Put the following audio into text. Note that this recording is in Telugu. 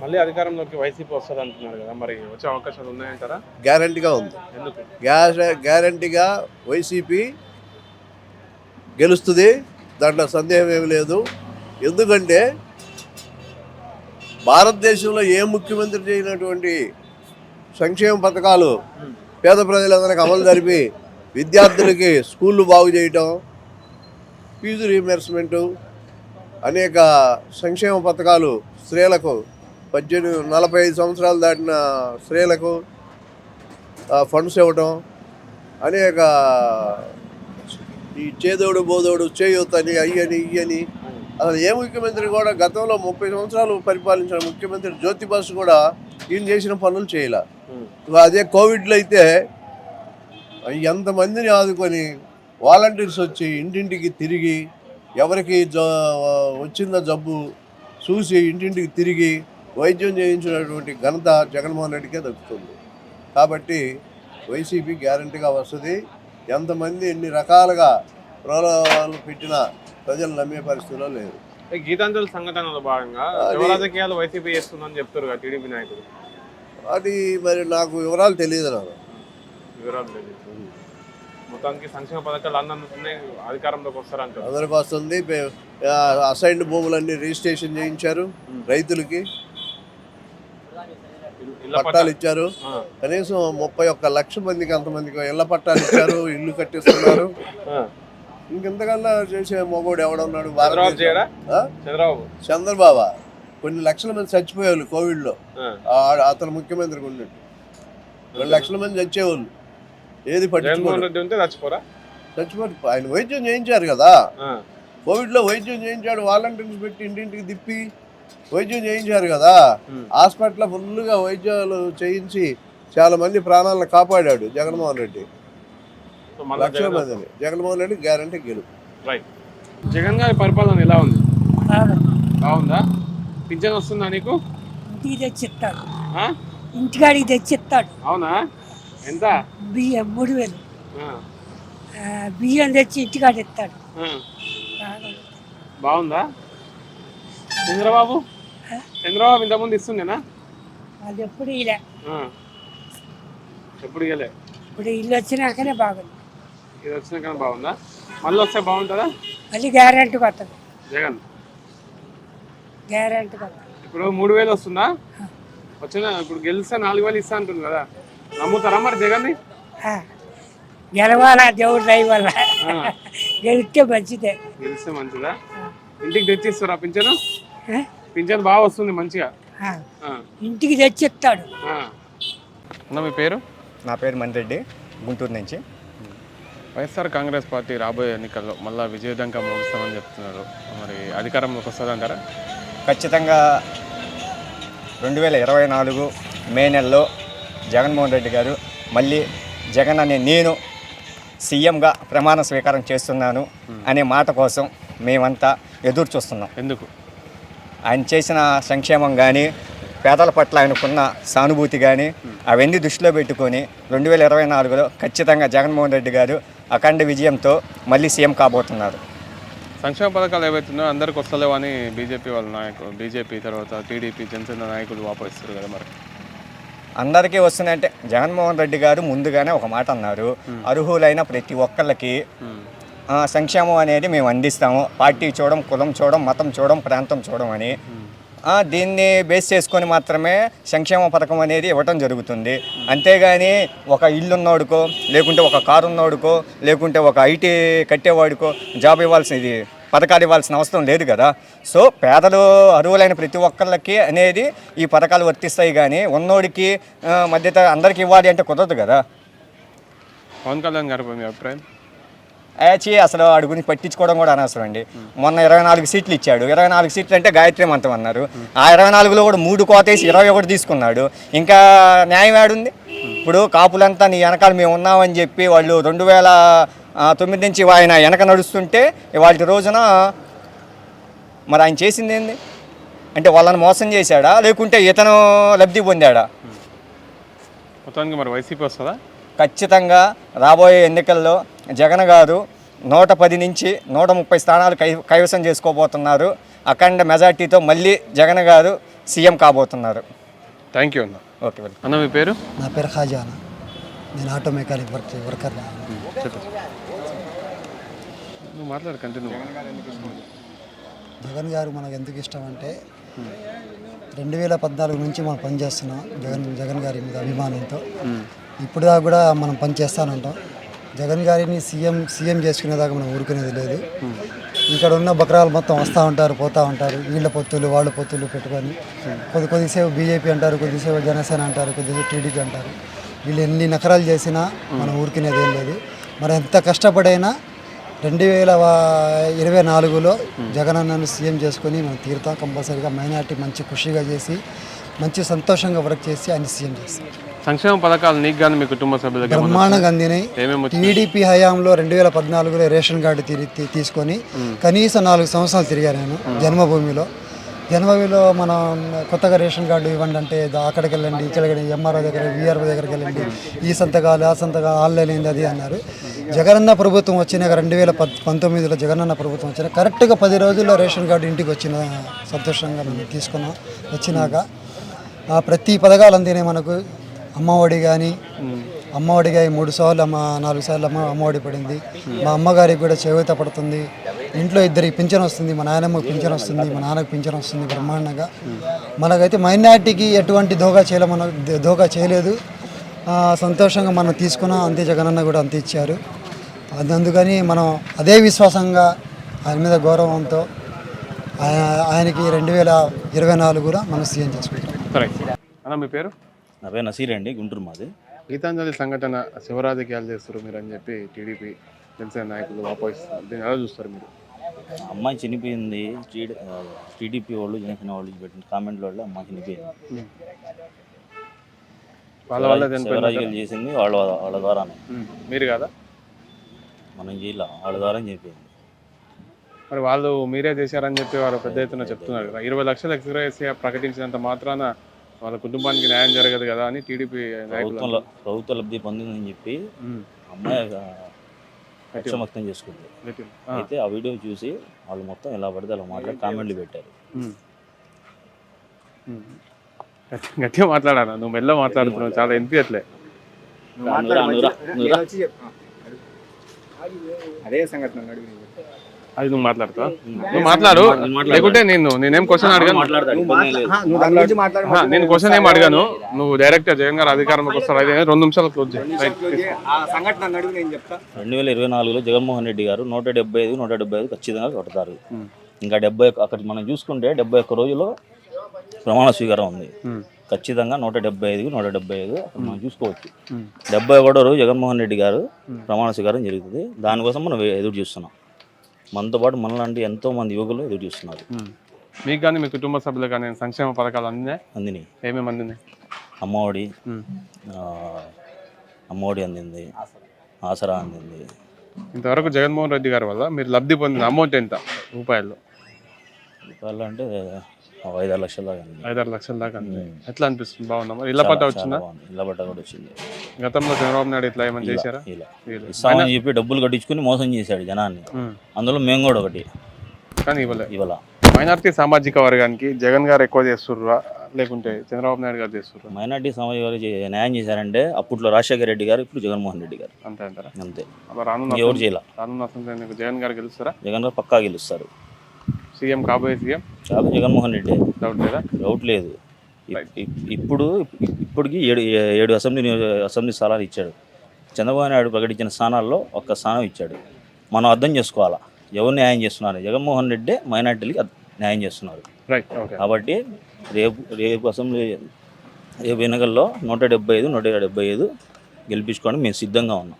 మళ్ళీ అధికారంలోకి వైసీపీ వస్తుంది అంటున్నారు కదా మరి వచ్చే అవకాశాలు ఉన్నాయంటారా? గ్యారంటీగా ఉంది. ఎందుకు? గ్యారంటీగా వైసీపీ గెలుస్తుంది దాంట్లో సందేహం ఏమి లేదు. ఎందుకంటే భారతదేశంలో ఏ ముఖ్యమంత్రి చేయనటువంటి సంక్షేమ పథకాలు పేద ప్రజలందరికీ అమలు జరిపి విద్యార్థులకి స్కూళ్ళు బాగు చేయటం ఫీజు రీఎంబర్స్మెంటు అనేక సంక్షేమ పథకాలు స్త్రీలకు పద్దెనిమిది నలభై ఐదు సంవత్సరాలు దాటిన స్త్రీలకు ఫండ్స్ ఇవ్వటం అనేక ఈ చేదోడు బోదోడు చేయూతని అయ్యని ఇయ్యని అసలు ఏ ముఖ్యమంత్రి కూడా గతంలో ముప్పై సంవత్సరాలు పరిపాలించిన ముఖ్యమంత్రి జ్యోతిబాసు కూడా ఈయన చేసిన పనులు చేయలే. అదే కోవిడ్లో అయితే ఎంతమందిని ఆదుకొని వాలంటీర్స్ వచ్చి ఇంటింటికి తిరిగి ఎవరికి జ వచ్చిందో జబ్బు చూసి ఇంటింటికి తిరిగి వైద్యం చేయించినటువంటి ఘనత జగన్మోహన్ రెడ్డికే దక్కుతుంది. కాబట్టి వైసీపీ గ్యారంటీగా వస్తుంది. ఎంతమంది ఎన్ని రకాలుగా ప్రలోభాలు పెట్టినా ప్రజలు నమ్మే పరిస్థితిలో లేరు. ఈ గీతాంజలి సంఘటనలో భాగంగా రాజకీయాలు వైసీపీ చేస్తుందని చెప్తారు టీడీపీ నాయకులు? అది మరి నాకు వివరాలు తెలియదు నాకు. వివరాలు తెలియదు. మొత్తానికి సంక్షేమ పథకాలు అన్నీ అందుతున్నాయి అధికారంలోకి వస్తారంటారు. అందరికి వస్తుంది. అసైన్డ్ భూములన్నీ రిజిస్ట్రేషన్ చేయించారు రైతులకి. పట్టాలు ఇచ్చారు. కనీసం ముప్పై ఒక్క లక్ష మందికి అంతమందికి ఇళ్ళ పట్టాలు ఇచ్చారు ఇల్లు కట్టిస్తున్నారు. ఇంకెంతకన్నా చేసే మొగోడు ఎవడున్నాడు చంద్రబాబు కొన్ని లక్షల మంది చచ్చిపోయేవాళ్ళు కోవిడ్లో. ఆ. ఆ- అతను ముఖ్యమంత్రికి ఉన్నట్టు రెండు లక్షల మంది చచ్చేవాళ్ళు. ఏది పట్టించుకోరు చచ్చిపోరా. ఆయన వైద్యం చేయించారు కదా. ఆ. కోవిడ్లో వైద్యం చేయించాడు వాలంటీర్స్ పెట్టి ఇంటింటికి తిప్పి వైద్యం చేయించారు కదా. హాస్పిటల్లో ఫుల్గా వైద్యాలు చేయించి చాలా మంది ప్రాణాలను కాపాడాడు జగన్మోహన్ రెడ్డి. లక్షల మందిని. జగన్మోహన్ రెడ్డి గ్యారంటీ గెలుపు. రైట్ జగన్ గారి పరిపాలన ఎలా ఉంది? బాగా బాగుందా? పింఛన్ వస్తుందా నీకు? ఇంటికి తెచ్చిస్తాడు. ఆ? ఇంటికాడికి తెచ్చిస్తాడు. అవునా? ఎంత? బియ్యం మూడు వేలు. ఆ. ఆ, బియ్యం తెచ్చి ఇంటికాడ ఇస్తాడు. ఆ. బాగుందా? చంద్రబాబు? చంద్రబాబు ఇంతకుముందు ఇస్తుండేనా? వాళ్ళు ఎప్పుడు ఇలా. ఎప్పుడు ఇవ్వలే ఇప్పుడు ఇల్లు వచ్చినాకనే బాగుంది. ఇది వచ్చిన కానీ బాగుందా? మళ్ళీ వస్తే బాగుంటుందా? మళ్ళీ గ్యారెంటీ కొత్తది. జగన్. గ్యారెంటీ కొత్తది. ఇప్పుడు మూడు వేలు వస్తుందా? వచ్చిన ఇప్పుడు గెలిస్తే నాలుగు వేలు ఇస్తా అంటుంది కదా. నమ్ముతారా మరి జగన్ని? ఆ, గెలవాలా దేవుడు దయ వల్ల. గెలిస్తే మంచిదే. గెలిస్తే మంచిదా? ఇంటికి తెచ్చిస్తారా పింఛను? పింఛన్ బాగా వస్తుంది మంచిగా. ఇంటికి తెచ్చిస్తాడు. అన్న మీ పేరు? నా పేరు మనిరెడ్డి గుంటూరు నుంచి. వైఎస్ఆర్ కాంగ్రెస్ పార్టీ రాబోయే ఎన్నికల్లో మళ్ళా విజయదంగా ముగిస్తామని చెప్తున్నారు. మరి అధికారంలోకి వస్తుందంటారా? ఖచ్చితంగా రెండు వేల ఇరవై నాలుగు మే నెలలో జగన్మోహన్ రెడ్డి గారు మళ్ళీ జగన్ అనే నేను సీఎంగా ప్రమాణ స్వీకారం చేస్తున్నాను అనే మాట కోసం మేమంతా ఎదురు చూస్తున్నాం. ఎందుకు? ఆయన చేసిన సంక్షేమం కానీ పేదల పట్ల ఆయనకున్న సానుభూతి కానీ అవన్నీ దృష్టిలో పెట్టుకొని రెండు వేల ఇరవై నాలుగులో ఖచ్చితంగా జగన్మోహన్ రెడ్డి గారు అఖండ విజయంతో మళ్ళీ సీఎం కాబోతున్నారు. సంక్షేమ పథకాలు ఏవైతున్నాయో అందరికి వస్తలేవు అని బీజేపీ వాళ్ళ నాయకులు బీజేపీ తర్వాత టీడీపీ జనసేన నాయకులు వాపోయిస్తారు కదా మరి? అందరికీ వస్తున్నాయంటే జగన్మోహన్ రెడ్డి గారు ముందుగానే ఒక మాట అన్నారు. అర్హులైన ప్రతి ఒక్కళ్ళకి సంక్షేమం అనేది మేము అందిస్తాము. పార్టీ చూడడం కులం చూడడం మతం చూడడం ప్రాంతం చూడడం అని. దీన్ని బేస్ చేసుకొని మాత్రమే సంక్షేమ పథకం అనేది ఇవ్వటం జరుగుతుంది. అంతేగాని ఒక ఇల్లు ఉన్నోడుకో లేకుంటే ఒక కారు ఉన్నోడుకో లేకుంటే ఒక ఐటీ కట్టేవాడికో జాబ్ ఇవ్వాల్సిన ఇది పథకాలు ఇవ్వాల్సిన అవసరం లేదు కదా. సో పేదలు అర్హులైన ప్రతి ఒక్కళ్ళకి అనేది ఈ పథకాలు వర్తిస్తాయి కానీ ఉన్నోడికి మధ్యత అందరికి ఇవ్వాలి అంటే కుదరదు కదా. పవన్ కళ్యాణ్ గారు మీ అభిప్రాయం? యాచి అసలు వాడి గురించి పట్టించుకోవడం కూడా అనవసరం అండి. మొన్న ఇరవై నాలుగు సీట్లు ఇచ్చాడు. ఇరవై నాలుగు సీట్లు అంటే గాయత్రి మంత్రం అన్నారు. ఆ ఇరవై నాలుగులో కూడా మూడు కోతేసి ఇరవై ఒకటి తీసుకున్నాడు. ఇంకా న్యాయం ఏడుంది? ఇప్పుడు కాపులంతా నీ వెనకాల మేము ఉన్నామని చెప్పి వాళ్ళు రెండు వేల తొమ్మిది నుంచి ఆయన వెనక నడుస్తుంటే వాటి రోజున మరి ఆయన చేసింది ఏంది? అంటే వాళ్ళని మోసం చేశాడా? లేకుంటే ఇతను లబ్ధి పొందాడా? మొత్తానికి మరి వైసీపీ వస్తుందా? ఖచ్చితంగా రాబోయే ఎన్నికల్లో జగన్ గారు నూట పది నుంచి నూట ముప్పై స్థానాలు కై కైవసం చేసుకోబోతున్నారు. అఖండ మెజార్టీతో మళ్ళీ జగన్ గారు సీఎం కాబోతున్నారు. థ్యాంక్ యూ అన్న. ఓకే వెల్ అన్న మీ పేరు? నా పేరు ఖాజానా నేను ఆటో మెకానిక్ వర్క్ వర్కర్ చెప్పు. నువ్వు మాట్లాడు కంటిన్యూ జగన్ గారు మనకు ఎందుకు ఇష్టం అంటే రెండు వేల పద్నాలుగు నుంచి మనం పనిచేస్తున్నాం. జగన్ జగన్ గారి మీద అభిమానంతో. ఇప్పుడు దాకా కూడా మనం పని చేస్తానంటాం జగన్ గారిని సీఎం సీఎం చేసుకునేదాకా మనం ఊరుకునేది లేదు. ఇక్కడ ఉన్న బకరాలు మొత్తం వస్తూ ఉంటారు పోతూ ఉంటారు. వీళ్ళ పొత్తులు వాళ్ళ పొత్తులు పెట్టుకొని. కొద్ది కొద్దిసేపు బీజేపీ అంటారు కొద్దిసేపు జనసేన అంటారు కొద్దిసేపు టీడీపీ అంటారు. వీళ్ళు ఎన్ని నకరాలు చేసినా మనం ఊరికినేది ఏం లేదు. మరి ఎంత కష్టపడైనా రెండు వేల ఇరవై నాలుగులో జగన్ అన్నను సీఎం చేసుకొని మనం తీరుతాం. కంపల్సరీగా మైనార్టీ మంచి ఖుషిగా చేసి మంచి సంతోషంగా వర్క్ చేసి ఆయన సీఎం సంక్షేమ పథకాలు నీకు కానీ మీ కుటుంబ బ్రహ్మాండంగా అందినాయి. ఏమేమి వచ్చి టీడీపీ హయాంలో రెండు వేల పద్నాలుగులో రేషన్ కార్డు తీసుకొని కనీసం నాలుగు సంవత్సరాలు తిరిగాను నేను జన్మభూమిలో. జన్మభూమిలో మనం కొత్తగా రేషన్ కార్డు ఇవ్వండి అంటే అక్కడికి వెళ్ళండి ఇక్కడికి ఎంఆర్ఓ దగ్గర విఆర్ఓ దగ్గరికి వెళ్ళండి ఈ సంతకాలు ఆ సంతకాలు ఆన్లైన్ అయింది అది అన్నారు. జగనన్న ప్రభుత్వం వచ్చినాక రెండు వేల పంతొమ్మిదిలో జగనన్న ప్రభుత్వం వచ్చిన కరెక్ట్గా పది రోజుల్లో రేషన్ కార్డు ఇంటికి వచ్చిన సంతోషంగా మేము తీసుకున్నాం. వచ్చినాక ప్రతి పథకాలు అందినాయి మనకు. అమ్మఒడి కానీ అమ్మఒడిగా మూడు సార్లు అమ్మ నాలుగు సార్లు అమ్మ అమ్మఒడి పడింది. మా అమ్మగారికి కూడా చేయూత పడుతుంది. ఇంట్లో ఇద్దరికి పింఛన్ వస్తుంది మా నాయనమ్మకి పింఛన్ వస్తుంది మా నాన్నకు పింఛన్ వస్తుంది బ్రహ్మాండంగా. మనకైతే మైనార్టీకి ఎటువంటి దోగా చేయలే మన దోగా చేయలేదు. సంతోషంగా మనం తీసుకున్నాం అంతే జగనన్న కూడా అంతే ఇచ్చారు. అది అందుకని మనం అదే విశ్వాసంగా ఆయన మీద గౌరవంతో ఆయన- ఆయనకి రెండు వేల ఇరవై నాలుగులో మనం సీఎం చేసుకుంటాం. కరెక్ట్. అన్న మీ పేరు? నా పేరు నసీర్ అండి గుంటూరు మాది. గీతాంజలి సంఘటన శివరాజకీయాలు చేస్తారు మీరు అని చెప్పి టీడీపీ జనసేన నాయకులు వాపోయిస్తారు దీన్ని ఎలా చూస్తారు మీరు? అమ్మాయి చనిపోయింది టీడీపీ వాళ్ళు జనసేన వాళ్ళు పెట్టిన కామెంట్ల వల్ల అమ్మాయి చనిపోయింది. వాళ్ళ వల్ల శివరాజకీయాలు చేసింది వాళ్ళ వాళ్ళ ద్వారానే. మీరు కదా? మనం చేయాల వాళ్ళ ద్వారా చనిపోయింది. మరి వాళ్ళు మీరే చేశారని చెప్పి వారు పెద్ద ఎత్తున చెప్తున్నారు కదా. ఇరవై లక్షలు ఎక్స్గ్రేస్ ప్రకటించినంత మాత్రాన వాళ్ళ కుటుంబానికి న్యాయం జరగదు కదా అని టీడీపీ నాయకులు ప్రభుత్వ లబ్ధి పొందిందని చెప్పి అమ్మాయి వ్యక్తం చేసుకుంది. అయితే ఆ వీడియో చూసి వాళ్ళు మొత్తం ఎలా పడితే అలా మాట్లాడి కామెంట్లు పెట్టారు. గట్టిగా మాట్లాడాను నువ్వు మెల్ల మాట్లాడుతున్నావు. చాలా నువ్వురా, నువ్వురా. అదే సంఘటన అది నువ్వు మాట్లాడుతావా నువ్వు మాట్లాడు. లేకుంటే నేను నేనేం క్వశ్చన్ అడిగాను. నేను క్వశ్చన్ ఏం అడిగాను. నువ్వు డైరెక్ట్ జగన్ గారు అధికారంలోకి వస్తారు. అయితే రెండు నిమిషాలు క్లోజ్. రెండు వేల ఇరవై నాలుగులో జగన్మోహన్ రెడ్డి గారు నూట డెబ్బై ఐదు నూట డెబ్బై ఐదు ఖచ్చితంగా కొడతారు. ఇంకా డెబ్బై ఒక్క- అక్కడ మనం చూసుకుంటే డెబ్బై ఒక్క రోజులో ప్రమాణ స్వీకారం ఉంది. ఖచ్చితంగా నూట డెబ్బై ఐదు నూట డెబ్బై ఐదు మనం చూసుకోవచ్చు. డెబ్బై ఒకటో రోజు జగన్మోహన్ రెడ్డి గారు ప్రమాణ స్వీకారం జరుగుతుంది. దానికోసం మనం ఎదురు చూస్తున్నాం. మనతో పాటు మనలాంటి ఎంతో మంది యువకులు ఎదురు చూస్తున్నారు. మీకు కానీ మీ కుటుంబ సభ్యులు కానీ సంక్షేమ పథకాలు అందినాయి? అందిని ఏమేమి అందినాయి? అమ్మఒడి అమ్మఒడి అందింది ఆసరా అందింది. ఇంతవరకు జగన్మోహన్ రెడ్డి గారి వల్ల మీరు లబ్ధి పొందిన అమౌంట్ ఎంత రూపాయల్లో రూపాయలు అంటే ఐదారు లక్షల దాకా ఐదారు లక్షల దాకా ఎట్లా అనిపిస్తుంది? బాగుందా? మరి ఇళ్ళ పట్ట వచ్చిందా? ఇళ్ళ పట్ట కూడా వచ్చింది. గతంలో చంద్రబాబు నాయుడు ఇట్లా ఏమైనా చేశారా? ఇలా. ఇస్తామని చెప్పి డబ్బులు కట్టించుకుని మోసం చేశాడు జనాన్ని. అందులో మేము కూడా ఒకటి. కానీ ఇవ్వలే. ఇవాళ మైనార్టీ సామాజిక వర్గానికి జగన్ గారు ఎక్కువ చేస్తుర్రా? లేకుంటే చంద్రబాబు నాయుడు గారు చేస్తుర్రా? మైనార్టీ సమాజం చే- న్యాయం చేశారంటే అప్పట్లో రాజశేఖర రెడ్డి గారు ఇప్పుడు జగన్మోహన్ రెడ్డి గారు. అంతే అంతే. రానున్న ఎవరు చేయాల? రానున్న జగన్ గారు గెలుస్తారా? జగన్ గారు పక్కా గెలుస్తారు. సీఎం కాబోయే సీఎం? కాబట్టి జగన్మోహన్ రెడ్డి. డౌట్ లేదా? డౌట్ లేదు. ఇప్- ఇప్- ఇప్పుడు ఇప్పటికి ఏడు ఏడు అసెంబ్లీ అసెంబ్లీ స్థానాలు ఇచ్చాడు. చంద్రబాబు నాయుడు ప్రకటించిన స్థానాల్లో ఒక్క స్థానం ఇచ్చాడు. మనం అర్థం చేసుకోవాలా? ఎవరు న్యాయం చేస్తున్నారు? జగన్మోహన్ రెడ్డి మైనార్టీలకి న్యాయం చేస్తున్నారు. కాబట్టి రేపు రేపు అసెంబ్లీ రేపు ఎన్నికల్లో నూట డెబ్బై ఐదు నూట డెబ్బై ఐదు గెలిపించుకోవడానికి మేము సిద్ధంగా ఉన్నాం.